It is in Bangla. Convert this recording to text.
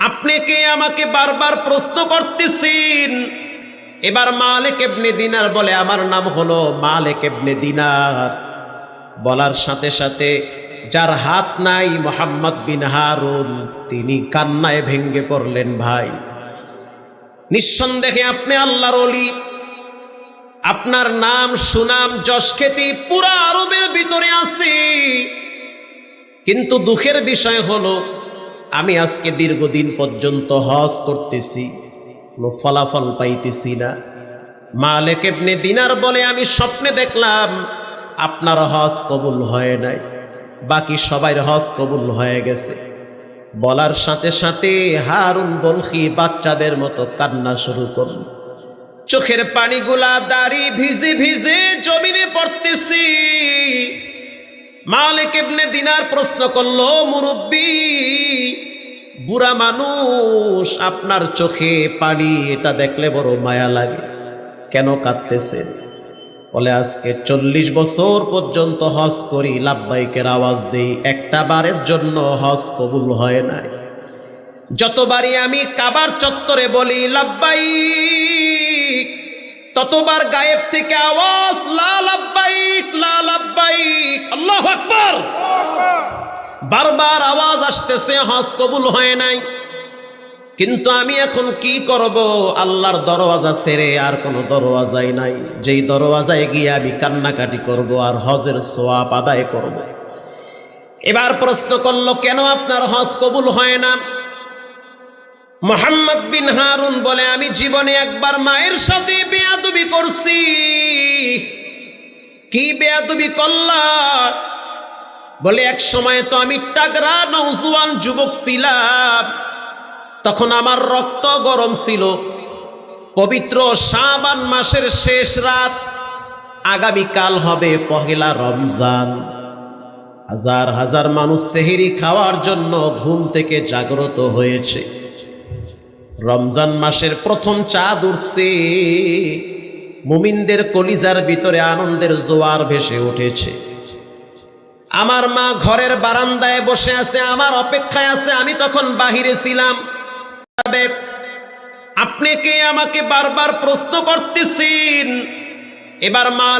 আপনি কে আমাকে বারবার প্রশ্ন করতেছেন? এবার মালেক এবনে দিনার বলে, আমার নাম হলো মালেক এবনে দিনার। বলার সাথে সাথে, যার হাত নাই মোহাম্মদ বিন হারুন, তিনি কান্নায় ভেঙ্গে পড়লেন ভাই। নিঃসন্দেহে আপনি আল্লাহর অলি আপনার নাম, সুনাম, যশ খ্যাতি পুরা আরবের ভিতরে আছে। কিন্তু দুঃখের বিষয় হলো আমি আজকে দীর্ঘদিন পর্যন্ত হজ করতেছি, কোনো ফলাফল পাইতেছি না। মালেক এমনি দিনার বলে, আমি স্বপ্নে দেখলাম আপনার হজ কবুল হয় নাই, বাকি সবাইর হজ কবুল হয়ে গেছে। বলার সাথে সাথে হারুন বলখি বাচ্চাদের মতো কান্না শুরু করল। চোখের পানিগুলা দাড়ি ভিজে ভিজে জমিনে পড়তেছি। মালিক ইবনে দিনার প্রশ্ন করল, মুরব্বী, বুড়া মানুষ আপনার চোখে পানি, এটা দেখলে বড় মায়া লাগে। কেন কাঁদতেছেন বলে, আজকে চল্লিশ বছর পর্যন্ত হজ করি লাভবাইকের আওয়াজ দেই, একটা বারের জন্য হজ কবুল হয় নাই। যতবারই আমি কাবার চত্বরে বলি লাভবাইক ততবার গায়েব থেকে আওয়াজ, লা লাভবাইক লা লাভবাইক বারবার আওয়াজ আসতেছে, হজ কবুল হয় নাই। কিন্তু আমি এখন কি করব? আল্লাহর দরওয়াজা ছেড়ে আর কোনো দরওয়াজাই নাই। যেই দরওয়াজায় গিয়ে আমি কান্নাকাটি করব আর হজের সোয়াব আদায় করব। এবার প্রশ্ন করল, কেন আপনার হজ কবুল হয় না? মোহাম্মদ বিন হারুন বলে, আমি জীবনে একবার মায়ের সাথে বেয়াদবি করছি। কি বেয়াদবি করলা? বলে, এক সময় তো আমি টাকরা নৌজুয়ান যুবক ছিলাম। তখন আমার রক্ত গরম ছিল। পবিত্র শাবান মাসের শেষ রাত, আগামীকাল হবে পহেলা রমজান। হাজার হাজার মানুষ সেহেরি খাওয়ার জন্য ঘুম থেকে জাগ্রত হয়েছে। রমজান মাসের প্রথম চাঁদ উঠছে মুমিনদের কলিজার ভিতরে আনন্দের জোয়ার ভেসে উঠেছে। আমার মা ঘরের বারান্দায় বসে আছে, আমার অপেক্ষায় আছে, আমি তখন বাহিরে ছিলাম। আপনি কে আমাকে বারবার প্রশ্ন করতেছেন? এবার মা